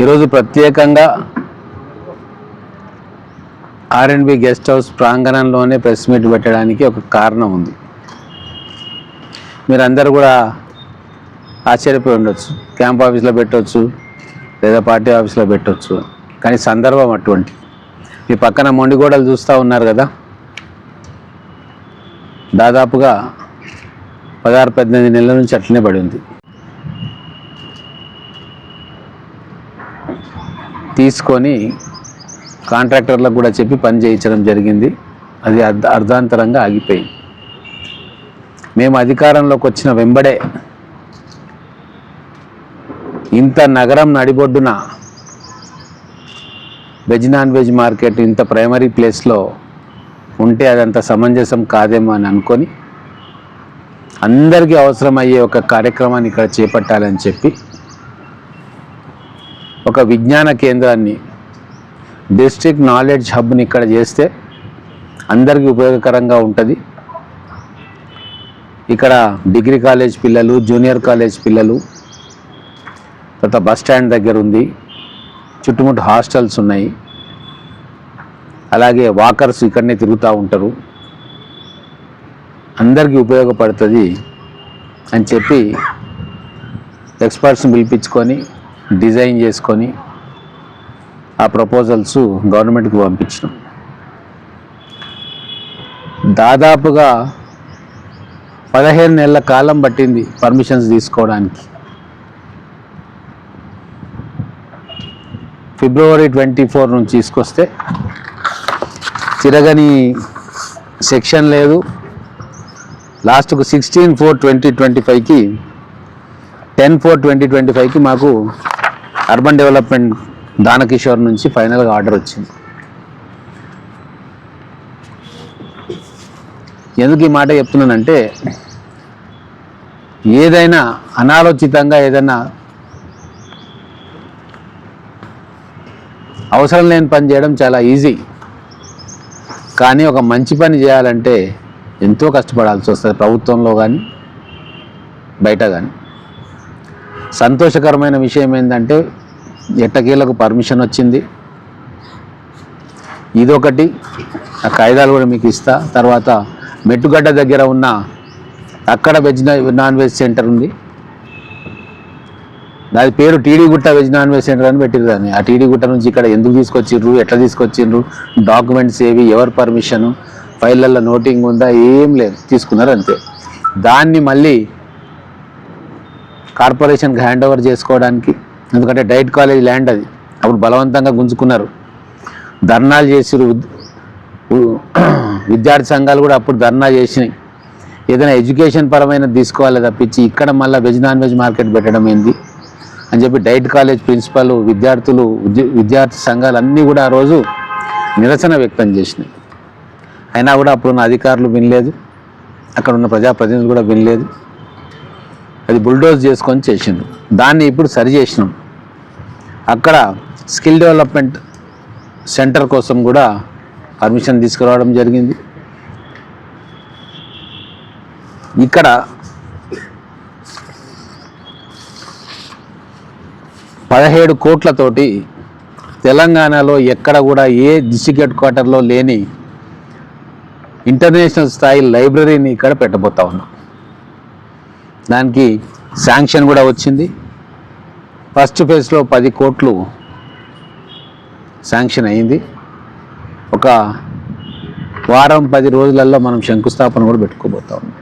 ఈరోజు ప్రత్యేకంగా R and B guest house ప్రాంగణంలోనే press meet పెట్టడానికి ఒక కారణం ఉంది. మీరందరూ కూడా ఆశ్చర్యపోయి ఉండొచ్చు. క్యాంప్ ఆఫీస్లో పెట్టవచ్చు లేదా పార్టీ ఆఫీస్లో పెట్టవచ్చు కానీ సందర్భం అటువంటి. మీ పక్కన మొండిగోడలు చూస్తూ ఉన్నారు కదా? దాదాపుగా పదహారు పద్దెనిమిది నెలల నుంచి అట్లనే పడి ఉంది. తీసుకొని కాంట్రాక్టర్లకు కూడా చెప్పి పని చేయించడం జరిగింది. అది అర్ధాంతరంగా ఆగిపోయింది. మేము అధికారంలోకి వచ్చిన వెంబడే ఇంత నగరం నడిబొడ్డున వెజ్ నాన్ వెజ్ మార్కెట్ ఇంత ప్రైమరీ ప్లేస్లో ఉంటే అదంత సమంజసం కాదేమో అని అనుకొని అందరికీ అవసరమయ్యే ఒక కార్యక్రమాన్ని ఇక్కడ చేపట్టాలని చెప్పి ఒక విజ్ఞాన కేంద్రాన్ని డిస్ట్రిక్ట్ నాలెడ్జ్ హబ్ని ఇక్కడ చేస్తే అందరికీ ఉపయోగకరంగా ఉంటుంది. ఇక్కడ డిగ్రీ కాలేజ్ పిల్లలు జూనియర్ కాలేజ్ పిల్లలు తర్వాత బస్ స్టాండ్ దగ్గర ఉంది చుట్టుముట్టు హాస్టల్స్ ఉన్నాయి. అలాగే వాకర్స్ ఇక్కడనే తిరుగుతూ ఉంటారు. అందరికీ ఉపయోగపడుతుంది అని చెప్పి ఎక్స్పర్ట్స్ని పిలిపించుకొని డిజైన్ చేసుకొని ఆ ప్రపోజల్స్ గవర్నమెంట్కి పంపించినాం. దాదాపుగా పదిహేను నెలల కాలం పట్టింది పర్మిషన్స్ తీసుకోవడానికి. ఫిబ్రవరి ట్వంటీ ఫోర్ నుంచి తీసుకొస్తే తిరగని సెక్షన్ లేదు. లాస్ట్కు సిక్స్టీన్ ఫోర్ ట్వంటీ ట్వంటీ ఫైవ్కి టెన్ ఫోర్ ట్వంటీ ట్వంటీ ఫైవ్కి మాకు అర్బన్ డెవలప్మెంట్ దానకిషోర్ నుంచి ఫైనల్గా ఆర్డర్ వచ్చింది. ఎందుకు ఈ మాట చెప్తున్నానంటే ఏదైనా అనాలోచితంగా ఏదైనా అవసరం లేని పని చేయడం చాలా ఈజీ. కానీ ఒక మంచి పని చేయాలంటే ఎంతో కష్టపడాల్సి వస్తుంది ప్రభుత్వంలో కానీ బయట కానీ సంతోషకరమైన విషయం ఏంటంటే ఎట్టకేలకు పర్మిషన్ వచ్చింది. ఇదొకటి ఆ కాయిదాలు కూడా మీకు ఇస్తా. తర్వాత మెట్టుగడ్డ దగ్గర ఉన్న అక్కడ వెజ్ నాన్ వెజ్ సెంటర్ ఉంది. దాని పేరు టీడీ గుట్ట వెజ్ నాన్ వెజ్ సెంటర్ అని పెట్టిరు దాన్ని. ఆ టీడీ గుట్ట నుంచి ఇక్కడ ఎందుకు తీసుకొచ్చిండ్రు ఎట్లా తీసుకొచ్చిండ్రు డాక్యుమెంట్స్ ఏవి ఎవరి పర్మిషన్ ఫైళ్ళల్లో నోటింగ్ ఉందా ఏం లేదు. తీసుకున్నారు అంతే. దాన్ని మళ్ళీ కార్పొరేషన్కి హ్యాండ్ ఓవర్ చేసుకోవడానికి ఎందుకంటే డైట్ కాలేజ్ ల్యాండ్ అది. అప్పుడు బలవంతంగా గుంజుకున్నారు. ధర్నాలు చేసిరు విద్యార్థి సంఘాలు కూడా అప్పుడు ధర్నా చేసినాయి. ఏదైనా ఎడ్యుకేషన్ పరమైన తీసుకోవాలి తప్పించి ఇక్కడ మళ్ళీ వెజ్ నాన్ వెజ్ మార్కెట్ పెట్టడం ఏంది? అని చెప్పి డైట్ కాలేజ్ ప్రిన్సిపల్ విద్యార్థులు విద్యార్థి సంఘాలు అన్నీ కూడా ఆ రోజు నిరసన వ్యక్తం చేసినాయి. అయినా కూడా అప్పుడున్న అధికారులు వినలేదు. అక్కడ ఉన్న ప్రజాప్రతినిధులు కూడా వినలేదు. అది బుల్డోజ్ చేసుకొని చేసిండు దాన్ని ఇప్పుడు సరి చేసినాం. అక్కడ స్కిల్ డెవలప్మెంట్ సెంటర్ కోసం కూడా పర్మిషన్ తీసుకురావడం జరిగింది. ఇక్కడ పదిహేడు కోట్లతోటి తెలంగాణలో ఎక్కడ కూడా ఏ డిస్టిక్ హెడ్ క్వార్టర్లో లేని ఇంటర్నేషనల్ స్థాయి లైబ్రరీని ఇక్కడ పెట్టబోతా ఉన్నాం. దానికి శాంక్షన్ కూడా వచ్చింది. ఫస్ట్ ఫేజ్లో పది కోట్లు శాంక్షన్ అయింది. ఒక వారం పది రోజులలో మనం శంకుస్థాపన కూడా పెట్టుకోబోతా ఉన్నాం.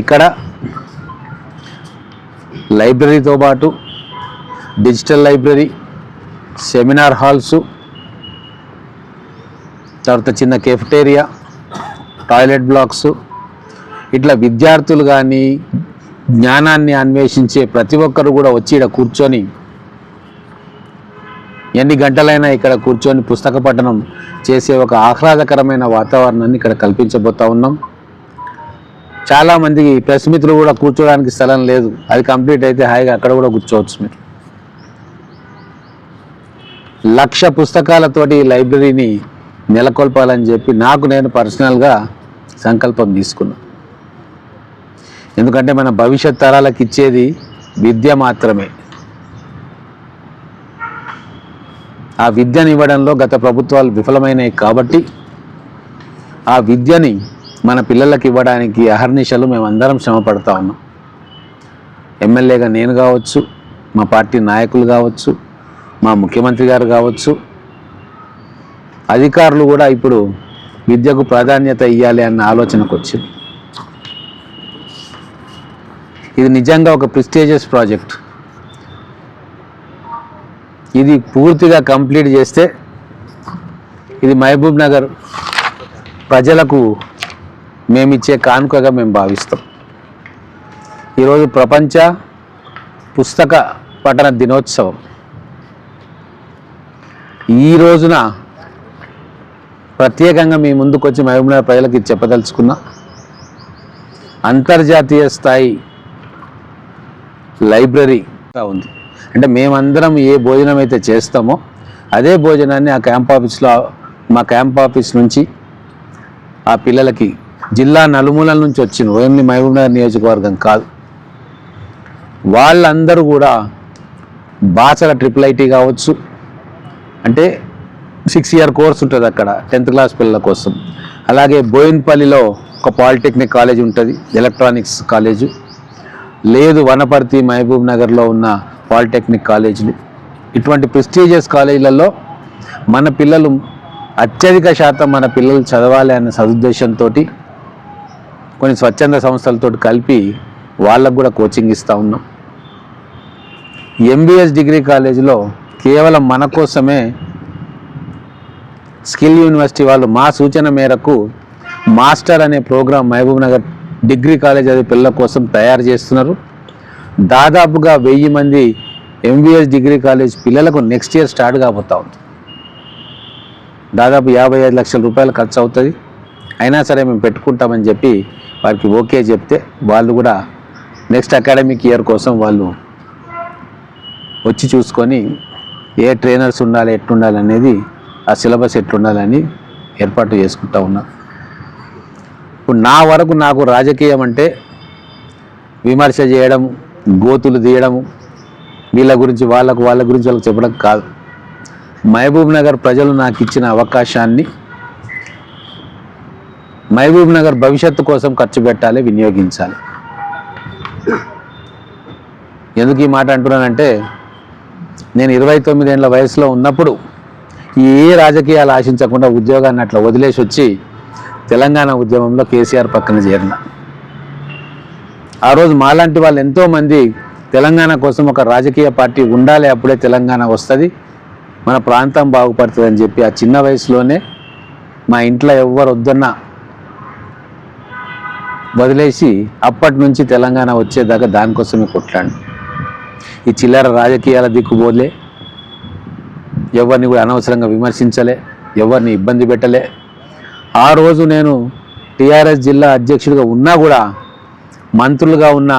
ఇక్కడ లైబ్రరీతో పాటు డిజిటల్ లైబ్రరీ సెమినార్ హాల్సు తర్వాత చిన్న కెఫ్టేరియా టాయిలెట్ బ్లాక్స్. ఇట్లా విద్యార్థులు కానీ జ్ఞానాన్ని అన్వేషించే ప్రతి ఒక్కరు కూడా వచ్చి ఇక్కడ కూర్చొని ఎన్ని గంటలైనా ఇక్కడ కూర్చొని పుస్తక పఠనం చేసే ఒక ఆహ్లాదకరమైన వాతావరణాన్ని ఇక్కడ కల్పించబోతా ఉన్నాం. చాలామందికి ప్రెస్ మిత్రులు కూడా కూర్చోడానికి స్థలం లేదు. అది కంప్లీట్ అయితే హాయిగా అక్కడ కూడా కూర్చోవచ్చు మీరు. లక్ష పుస్తకాలతోటి లైబ్రరీని నెలకొల్పాలని చెప్పి నాకు నేను పర్సనల్గా సంకల్పం తీసుకున్నా. ఎందుకంటే మన భవిష్యత్ తరాలకు ఇచ్చేది విద్య మాత్రమే. ఆ విద్యని ఇవ్వడంలో గత ప్రభుత్వాలు విఫలమైనాయి కాబట్టి ఆ విద్యని మన పిల్లలకు ఇవ్వడానికి అహర్నిశలు మేము అందరం ఉన్నాం. ఎమ్మెల్యేగా నేను కావచ్చు మా పార్టీ నాయకులు కావచ్చు మా ముఖ్యమంత్రి గారు కావచ్చు అధికారులు కూడా ఇప్పుడు విద్యకు ప్రాధాన్యత ఇవ్వాలి అన్న ఆలోచనకు వచ్చింది. ఇది నిజంగా ఒక ప్రిస్టేజియస్ ప్రాజెక్ట్ ఇది పూర్తిగా కంప్లీట్ చేస్తే ఇది మహబూబ్ నగర్ ప్రజలకు మేమిచ్చే కానుకగా మేము భావిస్తాం. ఈరోజు ప్రపంచ పుస్తక పఠన దినోత్సవం. ఈ రోజున ప్రత్యేకంగా మీ ముందుకు వచ్చి మహబూబ్నగర్ ప్రజలకు ఇది చెప్పదలుచుకున్నా అంతర్జాతీయ స్థాయి లైబ్రరీగా ఉంది. అంటే మేమందరం ఏ భోజనం అయితే చేస్తామో అదే భోజనాన్ని ఆ క్యాంప్ ఆఫీస్లో మా క్యాంప్ ఆఫీస్ నుంచి ఆ పిల్లలకి జిల్లా నలుమూలల నుంచి వచ్చిన ఓన్లీ మహబూబ్నగర్ నియోజకవర్గం కాదు వాళ్ళందరూ కూడా బాచల ట్రిపుల్ ఐటీ కావచ్చు అంటే సిక్స్ ఇయర్ కోర్స్ ఉంటుంది అక్కడ టెన్త్ క్లాస్ పిల్లల కోసం. అలాగే బోయిన్పల్లిలో ఒక పాలిటెక్నిక్ కాలేజ్ ఉంటుంది ఎలక్ట్రానిక్స్ కాలేజు లేదు వనపర్తి మహబూబ్ నగర్లో ఉన్న పాలిటెక్నిక్ కాలేజీలు ఇటువంటి ప్రెస్టీజియస్ కాలేజీలలో మన పిల్లలు అత్యధిక శాతం మన పిల్లలు చదవాలి అనే సదుద్దేశంతో కొన్ని స్వచ్ఛంద సంస్థలతో కలిపి వాళ్ళకు కూడా కోచింగ్ ఇస్తూ ఉన్నాం. ఎంబీఎస్ డిగ్రీ కాలేజీలో కేవలం మన కోసమే స్కిల్ యూనివర్సిటీ వాళ్ళు మా సూచన మేరకు మాస్టర్ అనే programme Mahabubnagar degree college అది పిల్లల కోసం తయారు చేస్తున్నారు. దాదాపుగా వెయ్యి మంది ఎంబీఎస్ డిగ్రీ కాలేజ్ పిల్లలకు నెక్స్ట్ ఇయర్ స్టార్ట్ కాబోతా ఉంది. దాదాపు యాభై ఐదు లక్షల రూపాయలు ఖర్చు అవుతుంది. అయినా సరే మేము పెట్టుకుంటామని చెప్పి వారికి ఓకే చెప్తే వాళ్ళు కూడా నెక్స్ట్ అకాడమిక్ ఇయర్ కోసం వాళ్ళు వచ్చి చూసుకొని ఏ ట్రైనర్స్ ఉండాలి ఎట్లుండాలి అనేది ఆ సిలబస్ ఎట్లుండాలని ఏర్పాటు చేసుకుంటా ఉన్నా. ఇప్పుడు నా వరకు నాకు రాజకీయం అంటే విమర్శ చేయడం గోతులు తీయడము వీళ్ళ గురించి వాళ్ళకు వాళ్ళ గురించి వాళ్ళకి చెప్పడం కాదు. మహబూబ్ నగర్ ప్రజలు నాకు ఇచ్చిన అవకాశాన్ని మహబూబ్ నగర్ భవిష్యత్తు కోసం ఖర్చు పెట్టాలి వినియోగించాలి. ఎందుకు ఈ మాట అంటున్నానంటే నేను ఇరవై తొమ్మిదేళ్ళ వయసులో ఉన్నప్పుడు ఏ రాజకీయాలు ఆశించకుండా ఉద్యోగాన్ని అట్లా వదిలేసి వచ్చి తెలంగాణ ఉద్యమంలో కేసీఆర్ పక్కన చేరిన. ఆ రోజు మాలాంటి వాళ్ళు ఎంతోమంది తెలంగాణ కోసం ఒక రాజకీయ పార్టీ ఉండాలి అప్పుడే తెలంగాణ వస్తుంది మన ప్రాంతం బాగుపడుతుంది అని చెప్పి ఆ చిన్న వయసులోనే మా ఇంట్లో ఎవ్వరు వద్దన్నా వదిలేసి అప్పటి నుంచి తెలంగాణ వచ్చేదాకా దానికోసమే కొట్లాడు ఈ చిల్లర రాజకీయాల దిక్కుబోలే ఎవరిని కూడా అనవసరంగా విమర్శించలే ఎవరిని ఇబ్బంది పెట్టలే. ఆ రోజు నేను టీఆర్ఎస్ జిల్లా అధ్యక్షుడిగా ఉన్నా కూడా మంత్రులుగా ఉన్న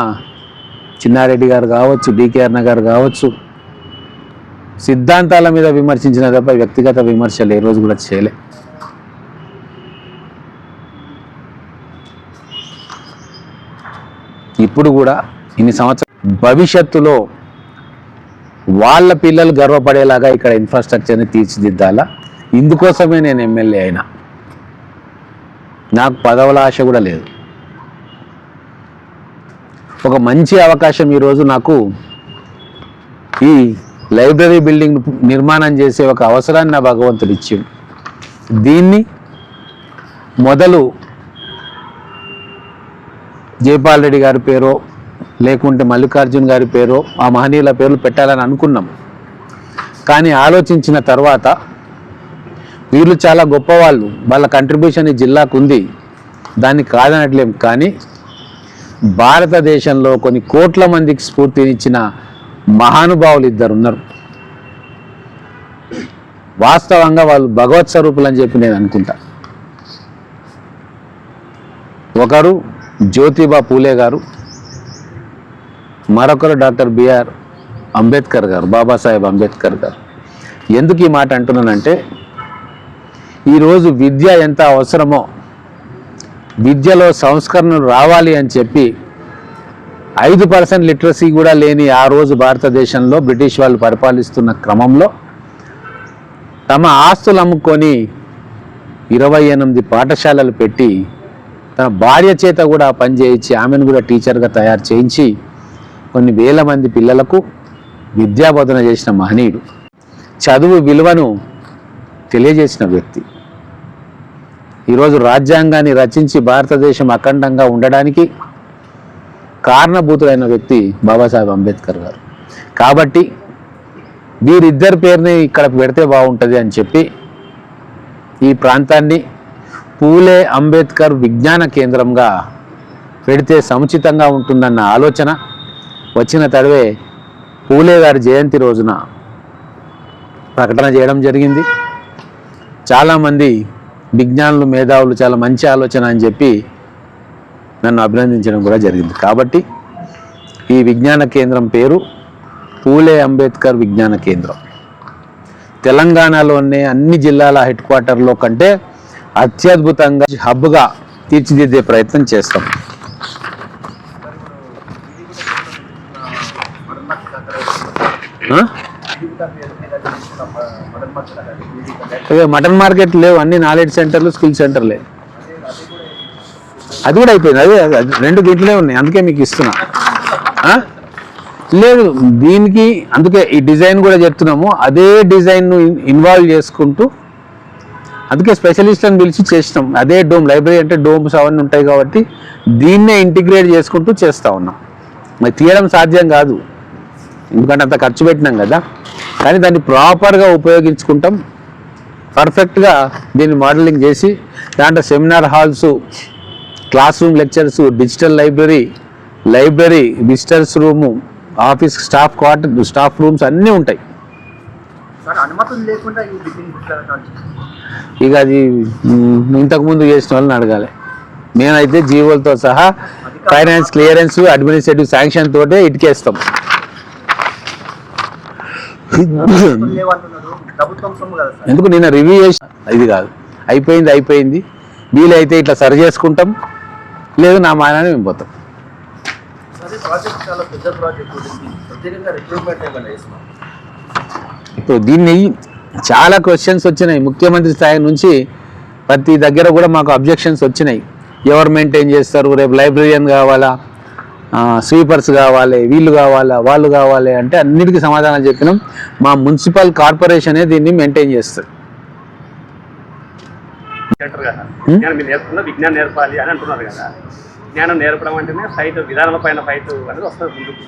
చిన్నారెడ్డి గారు కావచ్చు డికేఆర్ నగర్ కావచ్చు సిద్ధాంతాల మీద విమర్శించిన తప్ప వ్యక్తిగత విమర్శలు ఏ రోజు కూడా చేయలే. ఇప్పుడు కూడా ఇన్ని సంవత్సరాలు భవిష్యత్తులో వాళ్ళ పిల్లలు గర్వపడేలాగా ఇక్కడ ఇన్ఫ్రాస్ట్రక్చర్ని తీర్చిదిద్దాలా? ఇందుకోసమే నేను ఎమ్మెల్యే అయినా. నాకు పదవుల ఆశ కూడా లేదు. ఒక మంచి అవకాశం ఈరోజు నాకు ఈ లైబ్రరీ బిల్డింగ్ నిర్మాణం చేసే ఒక అవసరాన్ని నా భగవంతుడు ఇచ్చిండు. దీన్ని మొదలు జైపాల్ రెడ్డి గారి పేరో లేకుంటే మల్లికార్జున్ గారి పేరు ఆ మహనీయుల పేర్లు పెట్టాలని అనుకున్నాం. కానీ ఆలోచించిన తర్వాత వీళ్ళు చాలా గొప్పవాళ్ళు. వాళ్ళ కంట్రిబ్యూషన్ ఈ జిల్లాకు ఉంది. దాన్ని కాదనట్లేం. కానీ భారతదేశంలో కొన్ని కోట్ల మందికి స్ఫూర్తినిచ్చిన మహానుభావులు ఇద్దరు ఉన్నారు. వాస్తవంగా వాళ్ళు భగవత్ స్వరూపులు అని చెప్పి నేను అనుకుంటా. ఒకరు జ్యోతిబా పూలే గారు మరొకరు డాక్టర్ బిఆర్ అంబేద్కర్ గారు బాబాసాహెబ్ అంబేద్కర్ గారు. ఎందుకు ఈ మాట అంటున్నానంటే ఈరోజు విద్య ఎంత అవసరమో విద్యలో సంస్కరణలు రావాలి అని చెప్పి ఐదు పర్సెంట్ లిటరసీ కూడా లేని ఆ రోజు భారతదేశంలో బ్రిటిష్ వాళ్ళు పరిపాలిస్తున్న క్రమంలో తమ ఆస్తులు అమ్ముకొని ఇరవై ఎనిమిది పాఠశాలలు పెట్టి తన భార్య చేత కూడా పనిచేయించి ఆమెను కూడా టీచర్గా తయారు చేయించి కొన్ని వేల మంది పిల్లలకు విద్యాబోధన చేసిన మహనీయుడు. చదువు విలువను తెలియజేసిన వ్యక్తి. ఈరోజు రాజ్యాంగాన్ని రచించి భారతదేశం అఖండంగా ఉండడానికి కారణభూతుడైన వ్యక్తి బాబాసాహెబ్ అంబేద్కర్ గారు. కాబట్టి వీరిద్దరి పేరుని ఇక్కడ పెడితే బాగుంటుంది అని చెప్పి ఈ ప్రాంతాన్ని పూలే అంబేద్కర్ విజ్ఞాన కేంద్రంగా పెడితే సముచితంగా ఉంటుందన్న ఆలోచన వచ్చిన తడవే పూలే గారి జయంతి రోజున ప్రకటన చేయడం జరిగింది. చాలామంది విజ్ఞానులు మేధావులు చాలా మంచి ఆలోచన అని చెప్పి నన్ను అభినందించడం కూడా జరిగింది. కాబట్టి ఈ విజ్ఞాన కేంద్రం పేరు పూలే అంబేద్కర్ విజ్ఞాన కేంద్రం. తెలంగాణలోనే అన్ని జిల్లాల హెడ్ క్వార్టర్లో కంటే అత్యద్భుతంగా హబ్గా తీర్చిదిద్దే ప్రయత్నం చేస్తాం ఆ? అదే మటన్ మార్కెట్ లేవు. అన్ని నాలెడ్జ్ సెంటర్లు స్కిల్ సెంటర్లే. అది కూడా అయిపోయింది. అదే అది రెండు దీంట్లోనే ఉన్నాయి. అందుకే మీకు ఇస్తున్నా. లేదు దీనికి అందుకే ఈ డిజైన్ కూడా చెప్తున్నాము. అదే డిజైన్ను ఇన్వాల్వ్ చేసుకుంటూ అందుకే స్పెషలిస్ట్ అని పిలిచి చేసినాం. అదే డోమ్ లైబ్రరీ అంటే డోమ్స్ అవన్నీ ఉంటాయి కాబట్టి దీన్నే ఇంటిగ్రేట్ చేసుకుంటూ చేస్తూ ఉన్నాం. మరి తీయడం సాధ్యం కాదు. ఎందుకంటే అంత ఖర్చు పెట్టినాం కదా. కానీ దాన్ని ప్రాపర్గా ఉపయోగించుకుంటాం. పర్ఫెక్ట్గా దీన్ని మోడలింగ్ చేసి దాంట్లో seminar halls class room lectures digital library library visitors room office staff quarter staff rooms అన్నీ ఉంటాయి. ఇక అది ఇంతకుముందు చేసిన వాళ్ళని అడగాలి. మేమైతే జీవోలతో సహా ఫైనాన్స్ క్లియరెన్స్ అడ్మినిస్ట్రేటివ్ శాంక్షన్ తోటే ఇటుకేస్తాం లేవంటున్నారు ప్రభుత్వం సొమ్ము కదా సార్ ఎందుకు నిన్న రివ్యూ చేసి ఇది కాదు. అయిపోయింది అయిపోయింది. వీలైతే ఇట్లా సరి చేసుకుంటాం. లేదు నా మాయనాన్ని మేము పోతాం. ఇప్పుడు దీన్ని చాలా క్వశ్చన్స్ వచ్చినాయి. ముఖ్యమంత్రి స్థాయి నుంచి ప్రతి దగ్గర కూడా మాకు అబ్జెక్షన్స్ వచ్చినాయి. ఎవరు మెయింటైన్ చేస్తారు? రేపు లైబ్రరీయన్ కావాలా? స్వీపర్స్ కావాలి వీళ్ళు కావాలా వాళ్ళు కావాలి అంటే అన్నిటికీ సమాధానం చెప్పినాం. మా మున్సిపల్ కార్పొరేషనే దీన్ని మెయింటైన్ చేస్తుంది. విజ్ఞానం నేర్పాలి అని అంటున్నారు కదా. విజ్ఞానం నేర్పడం అంటేనే ఫైట్ విధానాల పైన ఫైట్ అనేది వస్తుంది ముందుకు.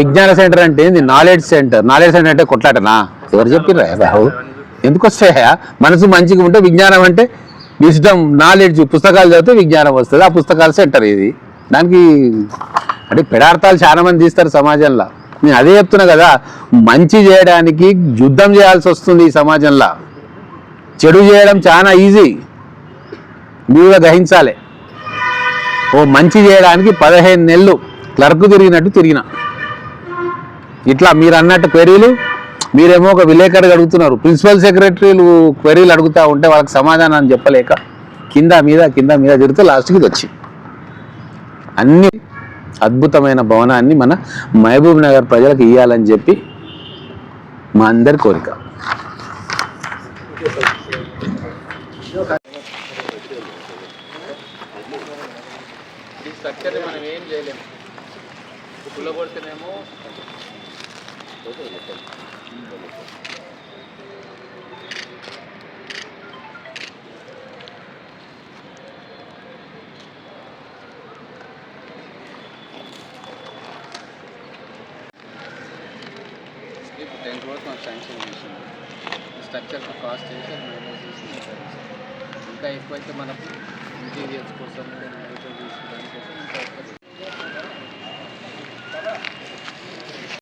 విజ్ఞాన సెంటర్ అంటే ఏంది? నాలెడ్జ్ సెంటర్ నాలెడ్జ్ సెంటర్ అంటే కొట్లాటనా? ఎవరు చెప్పిర్రా రాహు ఎందుకు వస్తాయా? మనసు మంచిగా ఉంటే విజ్ఞానం అంటే విజ్డమ్ నాలెడ్జ్ పుస్తకాలు చదివితే విజ్ఞానం వస్తుంది. ఆ పుస్తకాల సెంటర్ ఇది. దానికి అంటే పెడార్థాలు చాలా మంది తీస్తారు సమాజంలో. నేను అదే చెప్తున్నా కదా మంచి చేయడానికి యుద్ధం చేయాల్సి వస్తుంది ఈ సమాజంలో. చెడు చేయడం చాలా ఈజీ మీరు గ్రహించాలి ఓ మంచి చేయడానికి పదిహేను నెలలు క్లర్క్ తిరిగినట్టు తిరిగిన. ఇట్లా మీరు అన్నట్టు పెరుగులు మీరేమో ఒక విలేకరు అడుగుతున్నారు. ప్రిన్సిపల్ సెక్రటరీలు క్వెరీలు అడుగుతా ఉంటే వాళ్ళకి సమాధానం చెప్పలేక కింద మీద కింద మీద తిరిగితే లాస్ట్కి ఇది వచ్చి అన్ని అద్భుతమైన భవనాన్ని మన మహబూబ్ నగర్ ప్రజలకు ఇవ్వాలని చెప్పి మా అందరి కోరిక. స్ట్రక్చర్ మనం ఏం చేయలేము. కొడితేనేమో శాంక్షన్ చేసింది స్ట్రక్చర్కి కాస్ట్ చేసి అది మైనస్ చేసి ఇంకా ఎక్కువైతే మనం ఇంటీరియర్స్ కోసం తీసుకోవడానికి కోసం ఇంకా ఎక్కువ